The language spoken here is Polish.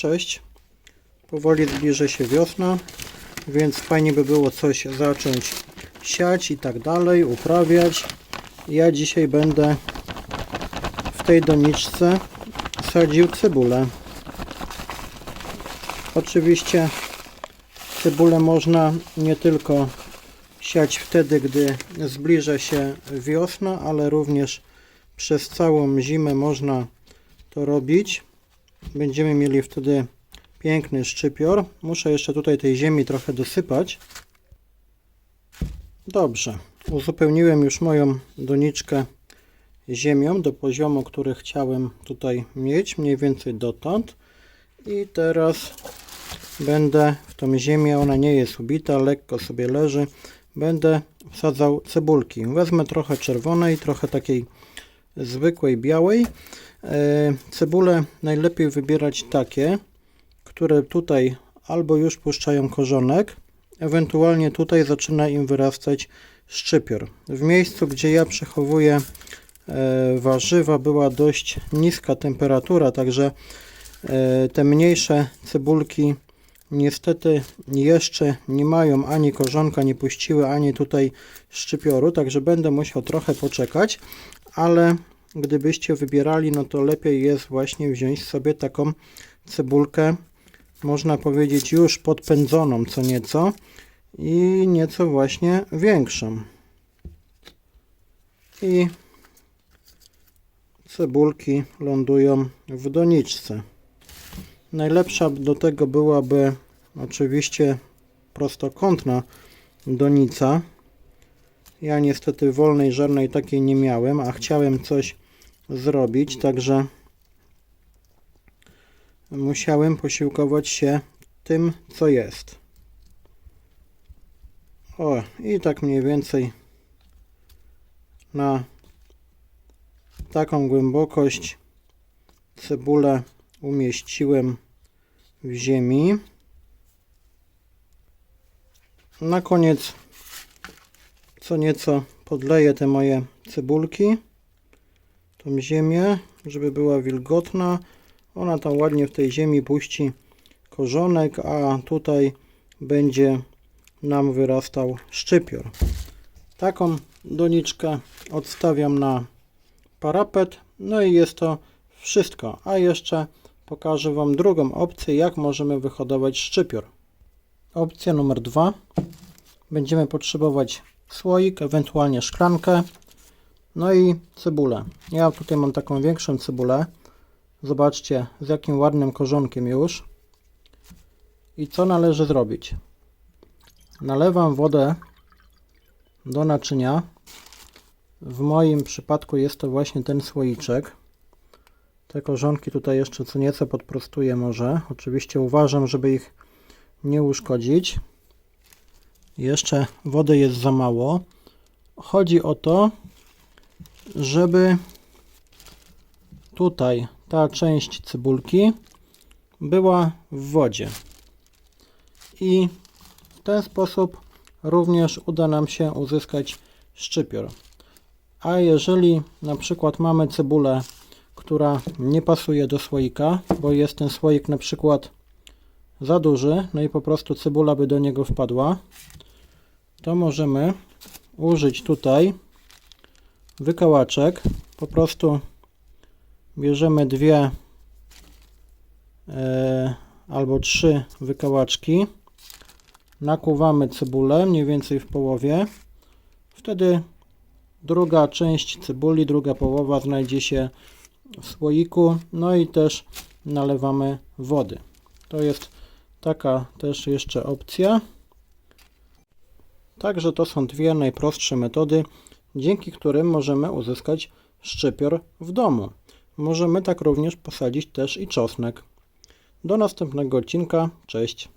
Cześć. Powoli zbliża się wiosna, więc fajnie by było coś zacząć siać i tak dalej, uprawiać. Ja dzisiaj będę w tej doniczce sadził cebulę. Oczywiście cebulę można nie tylko siać wtedy, gdy zbliża się wiosna, ale również przez całą zimę można to robić. Będziemy mieli wtedy piękny szczypior. Muszę jeszcze tutaj tej ziemi trochę dosypać. Dobrze. Uzupełniłem już moją doniczkę ziemią do poziomu, który chciałem tutaj mieć, mniej więcej dotąd. I teraz będę w tą ziemię, ona nie jest ubita, lekko sobie leży, będę wsadzał cebulki. Wezmę trochę czerwonej, trochę takiej zwykłej białej. E, Cebule najlepiej wybierać takie, które tutaj albo już puszczają korzonek, ewentualnie tutaj zaczyna im wyrastać szczypior. W miejscu, gdzie ja przechowuję e, warzywa, była dość niska temperatura, także e, te mniejsze cebulki niestety jeszcze nie mają ani korzonka, nie puściły, ani tutaj szczypioru, także będę musiał trochę poczekać, ale gdybyście wybierali, no to lepiej jest właśnie wziąć sobie taką cebulkę, można powiedzieć już podpędzoną co nieco i nieco właśnie większą. I cebulki lądują w doniczce. Najlepsza do tego byłaby oczywiście prostokątna donica. Ja niestety wolnej żadnej takiej nie miałem, a chciałem coś zrobić, także musiałem posiłkować się tym, co jest. O, i tak mniej więcej na taką głębokość cebulę umieściłem w ziemi. Na koniec co nieco podleję te moje cebulki, tą ziemię, żeby była wilgotna. Ona tam ładnie w tej ziemi puści korzonek, a tutaj będzie nam wyrastał szczypior. Taką doniczkę odstawiam na parapet. No i jest to wszystko. A jeszcze pokażę Wam drugą opcję, jak możemy wyhodować szczypior. Opcja numer dwa. Będziemy potrzebować słoik, ewentualnie szklankę, no i cebulę. Ja tutaj mam taką większą cebulę. Zobaczcie, z jakim ładnym korzonkiem już. I co należy zrobić? Nalewam wodę do naczynia. W moim przypadku jest to właśnie ten słoiczek. Te korzonki tutaj jeszcze co nieco podprostuję może. Oczywiście uważam, żeby ich nie uszkodzić. Jeszcze wody jest za mało. Chodzi o to, żeby tutaj ta część cebulki była w wodzie. I w ten sposób również uda nam się uzyskać szczypior. A jeżeli na przykład mamy cebulę, która nie pasuje do słoika, bo jest ten słoik na przykład za duży, no i po prostu cebula by do niego wpadła, to możemy użyć tutaj wykałaczek. Po prostu bierzemy dwie e, albo trzy wykałaczki, nakuwamy cebulę mniej więcej w połowie. Wtedy druga część cebuli, druga połowa znajdzie się w słoiku. No i też nalewamy wody. To jest taka też jeszcze opcja. Także to są dwie najprostsze metody, dzięki którym możemy uzyskać szczypior w domu. Możemy tak również posadzić też i czosnek. Do następnego odcinka. Cześć.